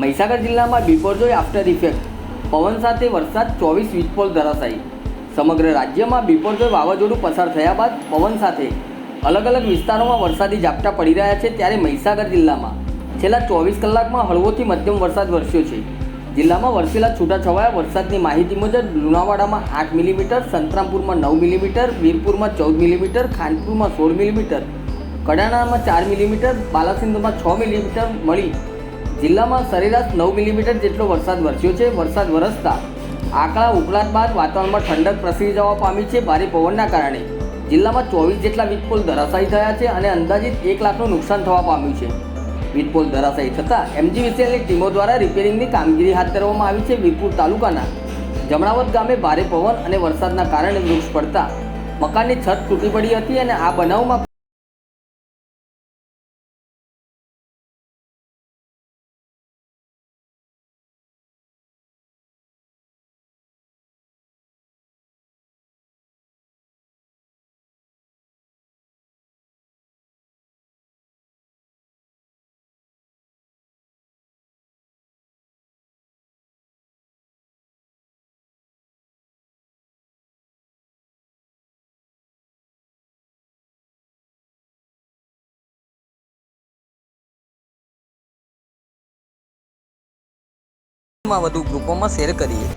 મહીસાગર જિલ્લામાં Biparjoy after effect પવન સાથે વરસાદ, ચોવીસ વીજપોલ ધરાશાયી. સમગ્ર રાજ્યમાં બિપોરજોય વાવાઝોડું પસાર થયા બાદ પવન સાથે. અલગ અલગ વિસ્તારોમાં વરસાદી ઝાપટા પડી રહ્યા છે ત્યારે મહીસાગર જિલ્લામાં. છેલ્લા ચોવીસ કલાકમાં હળવોથી મધ્યમ વરસાદ વરસ્યો છે. જિલ્લામાં વરસેલા છૂટાછવાયા વરસાદની માહિતી મુજબ લુણાવાડામાં આઠ મિલીમીટર, સંતરામપુરમાં નવ મિલીમીટર, વીરપુરમાં ચૌદ મિલીમીટર, ખાનપુરમાં સોળ મિલીમીટર, કડાણામાં ચાર મિલીમીટર બાલાસિંધુમાં છ મિલીમીટર મળી જિલ્લામાં સરેરાશ નવ મિલીમીટર જેટલો વરસાદ વરસ્યો છે. વરસાદ વરસતા આંકડા ઉકળાટ બાદ વાતાવરણમાં ઠંડક પ્રસરી જવા પામી છે ભારે પવનના કારણે. જિલ્લામાં ચોવીસ જેટલા વીજપોલ ધરાશાયી થયા છે અને અંદાજિત એક લાખનું નુકસાન થવા પામ્યું છે. વીજપોલ ધરાશાયી થતાં એમજીવીસીએલની ટીમો દ્વારા રિપેરિંગની કામગીરી હાથ ધરવામાં આવી છે. વીરપુર તાલુકાના જમણાવત ગામે ભારે પવન અને વરસાદના કારણે વૃક્ષ પડતા મકાનની છત તૂટી પડી હતી અને આ બનાવમાં વધુ ગ્રુપોમાં શેર કરીએ.